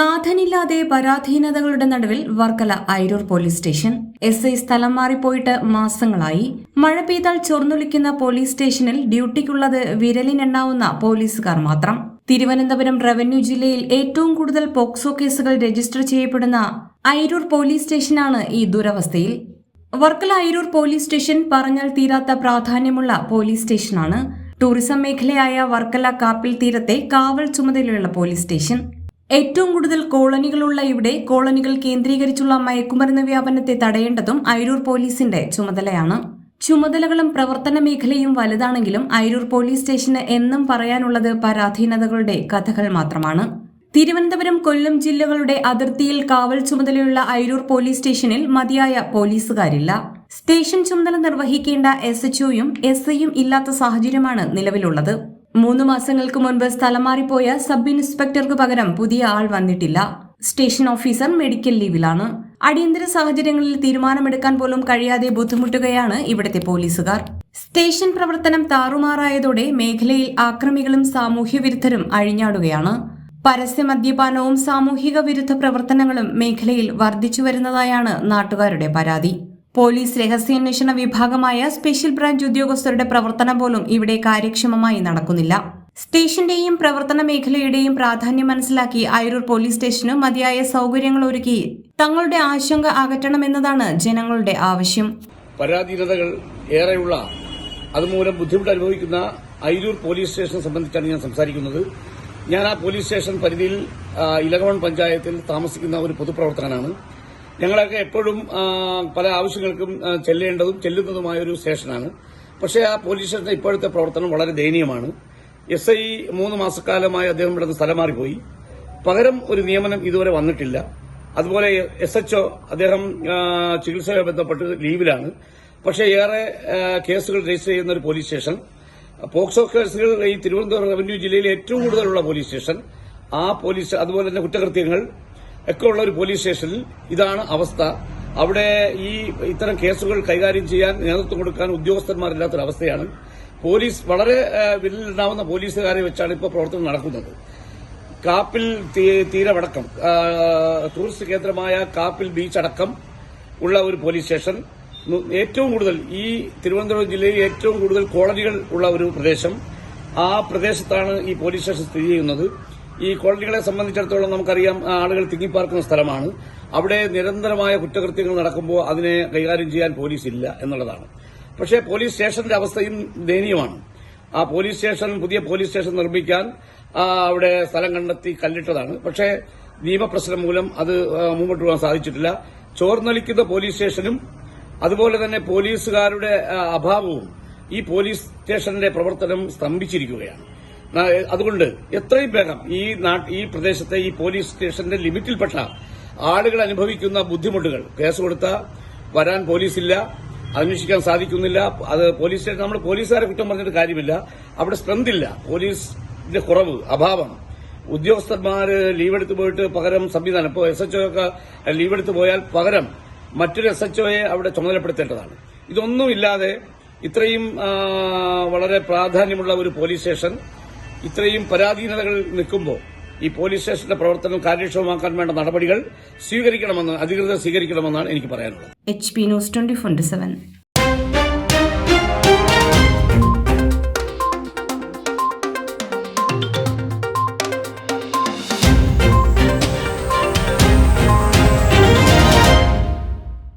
നാഥനില്ലാതെ പരാധീനതകളുടെ നടുവിൽ Varkala Ayiroor police station. S I സ്ഥലം മാറിപ്പോയിട്ട് മാസങ്ങളായി. മഴ പെയ്താൽ ചൊർന്നൊലിക്കുന്ന പോലീസ് സ്റ്റേഷനിൽ ഡ്യൂട്ടിക്കുള്ളത് വിരലിനെണ്ണാവുന്ന പോലീസുകാർ മാത്രം. തിരുവനന്തപുരം റവന്യൂ ജില്ലയിൽ ഏറ്റവും കൂടുതൽ പോക്സോ കേസുകൾ രജിസ്റ്റർ ചെയ്യപ്പെടുന്ന അയരൂർ പോലീസ് സ്റ്റേഷനാണ് ഈ ദുരവസ്ഥയിൽ. വർക്കല അയരൂർ പോലീസ് സ്റ്റേഷൻ പറഞ്ഞാൽ തീരാത്ത പ്രാധാന്യമുള്ള പോലീസ് സ്റ്റേഷനാണ്. ടൂറിസം മേഖലയായ വർക്കല കാപ്പിൽ തീരത്തെ കാവൽ ചുമതലയുള്ള പോലീസ് സ്റ്റേഷൻ. ഏറ്റവും കൂടുതൽ കോളനികളുള്ള ഇവിടെ കോളനികൾ കേന്ദ്രീകരിച്ചുള്ള മയക്കുമരുന്ന് വ്യാപനത്തെ തടയേണ്ടതും അയിരൂർ പോലീസിന്റെ ചുമതലയാണ്. ചുമതലകളും പ്രവർത്തന മേഖലയും വലുതാണെങ്കിലും അയിരൂർ പോലീസ് സ്റ്റേഷന് എന്നും പറയാനുള്ളത് പരാധീനതകളുടെ കഥകൾ മാത്രമാണ്. തിരുവനന്തപുരം കൊല്ലം ജില്ലകളുടെ അതിർത്തിയിൽ കാവൽ ചുമതലയുള്ള അയിരൂർ പോലീസ് സ്റ്റേഷനിൽ മതിയായ പോലീസുകാരില്ല. സ്റ്റേഷൻ ചുമതല നിർവഹിക്കേണ്ട എസ് എച്ച്ഒയും എസ് ഐയും ഇല്ലാത്ത സാഹചര്യമാണ് നിലവിലുള്ളത്. മൂന്ന് മാസങ്ങൾക്ക് മുൻപ് സ്ഥലം മാറിപ്പോയ സബ് ഇൻസ്പെക്ടർക്ക് പകരം പുതിയ ആൾ വന്നിട്ടില്ല. സ്റ്റേഷൻ ഓഫീസർ മെഡിക്കൽ ലീവിലാണ്. അടിയന്തര സാഹചര്യങ്ങളിൽ തീരുമാനമെടുക്കാൻ പോലും കഴിയാതെ ബുദ്ധിമുട്ടുകയാണ് ഇവിടുത്തെ പോലീസുകാർ. സ്റ്റേഷൻ പ്രവർത്തനം താറുമാറായതോടെ മേഖലയിൽ ആക്രമികളും സാമൂഹ്യ വിരുദ്ധരും അഴിഞ്ഞാടുകയാണ്. പരസ്യ മദ്യപാനവും സാമൂഹിക വിരുദ്ധ പ്രവർത്തനങ്ങളും മേഖലയിൽ വർദ്ധിച്ചു വരുന്നതായാണ് നാട്ടുകാരുടെ പരാതി. പോലീസ് രഹസ്യാന്വേഷണ വിഭാഗമായ സ്പെഷ്യൽ ബ്രാഞ്ച് ഉദ്യോഗസ്ഥരുടെ പ്രവർത്തനം പോലും ഇവിടെ കാര്യക്ഷമമായി നടക്കുന്നില്ല. സ്റ്റേഷന്റെയും പ്രവർത്തന മേഖലയുടെയും പ്രാധാന്യം മനസ്സിലാക്കി അയരൂർ പോലീസ് സ്റ്റേഷന് മതിയായ സൗകര്യങ്ങൾ ഒരുക്കി തങ്ങളുടെ ആശങ്ക അകറ്റണമെന്നതാണ് ജനങ്ങളുടെ ആവശ്യം. പരാധീനതകൾ ഏറെയുള്ള അതുമൂലം ബുദ്ധിമുട്ട് അനുഭവിക്കുന്ന അയിരൂർ പോലീസ് സ്റ്റേഷനെ സംബന്ധിച്ചാണ് ഞാൻ സംസാരിക്കുന്നത്. ഞാൻ ആ പോലീസ് സ്റ്റേഷൻ പരിധിയിൽ ഇലകവൺ പഞ്ചായത്തിൽ താമസിക്കുന്ന ഒരു പൊതുപ്രവർത്തകനാണ്. ഞങ്ങളൊക്കെ എപ്പോഴും പല ആവശ്യങ്ങൾക്കും ചെല്ലേണ്ടതും ചെല്ലുന്നതുമായ ഒരു സ്റ്റേഷനാണ്. പക്ഷേ ആ പോലീസ് സ്റ്റേഷന്റെ ഇപ്പോഴത്തെ പ്രവർത്തനം വളരെ ദയനീയമാണ്. എസ് ഐ മൂന്ന് മാസക്കാലമായി അദ്ദേഹം ഇവിടെ സ്ഥലം മാറിപ്പോയി പകരം ഒരു നിയമനം ഇതുവരെ വന്നിട്ടില്ല. അതുപോലെ എസ് എച്ച്ഒ അദ്ദേഹം ചികിത്സയുമായി ബന്ധപ്പെട്ട് ലീവിലാണ്. പക്ഷേ ഏറെ കേസുകൾ രജിസ്റ്റർ ചെയ്യുന്ന ഒരു പോലീസ് സ്റ്റേഷൻ. പോക്സോ കേസുകൾ ഈ തിരുവനന്തപുരം റവന്യൂ ജില്ലയിലെ ഏറ്റവും കൂടുതലുള്ള പോലീസ് സ്റ്റേഷൻ. ആ പോലീസ് അതുപോലെ തന്നെ കുറ്റകൃത്യങ്ങൾ ഒക്കെ ഉള്ള ഒരു പോലീസ് സ്റ്റേഷനിൽ ഇതാണ് അവസ്ഥ. അവിടെ ഈ ഇത്തരം കേസുകൾ കൈകാര്യം ചെയ്യാൻ നേതൃത്വം കൊടുക്കാൻ ഉദ്യോഗസ്ഥന്മാരില്ലാത്തൊരവസ്ഥയാണ് പോലീസ് വളരെ ആ, വിരലിലുണ്ടാവുന്ന പോലീസുകാരെ വെച്ചാണ് ഇപ്പോൾ പ്രവർത്തനം നടക്കുന്നത്. കാപ്പിൽ തീരമടക്കം ടൂറിസ്റ്റ് കേന്ദ്രമായ കാപ്പിൽ ബീച്ച് അടക്കം ഉള്ള ഒരു പോലീസ് സ്റ്റേഷൻ. ഏറ്റവും കൂടുതൽ ഈ തിരുവനന്തപുരം ജില്ലയിൽ ഏറ്റവും കൂടുതൽ കോളനികൾ ഉള്ള ഒരു പ്രദേശം. ആ പ്രദേശത്താണ് ഈ പോലീസ് സ്റ്റേഷൻ സ്ഥിതി ചെയ്യുന്നത്. ഈ കോളനികളെ സംബന്ധിച്ചിടത്തോളം നമുക്കറിയാം ആളുകൾ തിങ്ങിപ്പാർക്കുന്ന സ്ഥലമാണ്. അവിടെ നിരന്തരമായ കുറ്റകൃത്യങ്ങൾ നടക്കുമ്പോൾ അതിനെ കൈകാര്യം ചെയ്യാൻ പോലീസ് ഇല്ല എന്നുള്ളതാണ്. പക്ഷേ പോലീസ് സ്റ്റേഷന്റെ അവസ്ഥയും ദയനീയമാണ്. ആ പോലീസ് സ്റ്റേഷൻ പുതിയ പോലീസ് സ്റ്റേഷൻ നിർമ്മിക്കാൻ അവിടെ സ്ഥലം കണ്ടെത്തി കല്ലിട്ടതാണ്. പക്ഷേ നിയമപ്രശ്നം മൂലം അത് മുമ്പോട്ട് പോകാൻ സാധിച്ചിട്ടില്ല. ചോർന്നൊലിക്കുന്ന പോലീസ് സ്റ്റേഷനും അതുപോലെ തന്നെ പോലീസുകാരുടെ അഭാവവും ഈ പോലീസ് സ്റ്റേഷന്റെ പ്രവർത്തനം സ്തംഭിച്ചിരിക്കുകയാണ്. അതുകൊണ്ട് എത്രയും വേഗം ഈ ഈ പ്രദേശത്തെ ഈ പോലീസ് സ്റ്റേഷന്റെ ലിമിറ്റിൽപ്പെട്ട ആളുകൾ അനുഭവിക്കുന്ന ബുദ്ധിമുട്ടുകൾ. കേസ് കൊടുത്ത വരാൻ പോലീസില്ല അന്വേഷിക്കാൻ സാധിക്കുന്നില്ല അത് പോലീസ് സ്റ്റേഷൻ നമ്മൾ പോലീസുകാരെ കുറ്റം പറഞ്ഞിട്ട് കാര്യമില്ല. അവിടെ സ്ട്രെങ്ത് ഇല്ല പോലീസിന്റെ കുറവ് അഭാവം. ഉദ്യോഗസ്ഥന്മാര് ലീവെടുത്ത് പോയിട്ട് പകരം സംവിധാനം ഇപ്പോൾ എസ് എച്ച് ഒക്കെ ലീവെടുത്ത് പോയാൽ പകരം മറ്റൊരു എസ് എച്ച് ഒയെ അവിടെ ചുമതലപ്പെടുത്തേണ്ടതാണ്. ഇതൊന്നുമില്ലാതെ ഇത്രയും വളരെ പ്രാധാന്യമുള്ള ഒരു പോലീസ് സ്റ്റേഷൻ ഇത്രയും പരാധീനതകൾ നിൽക്കുമ്പോൾ ഈ പോലീസ് സ്റ്റേഷന്റെ പ്രവർത്തനം കാര്യക്ഷമമാക്കാൻ വേണ്ട നടപടികൾ സ്വീകരിക്കണമെന്ന് അധികൃതർ സ്വീകരിക്കണമെന്നാണ് എനിക്ക് പറയാനുള്ളത്. H P news twenty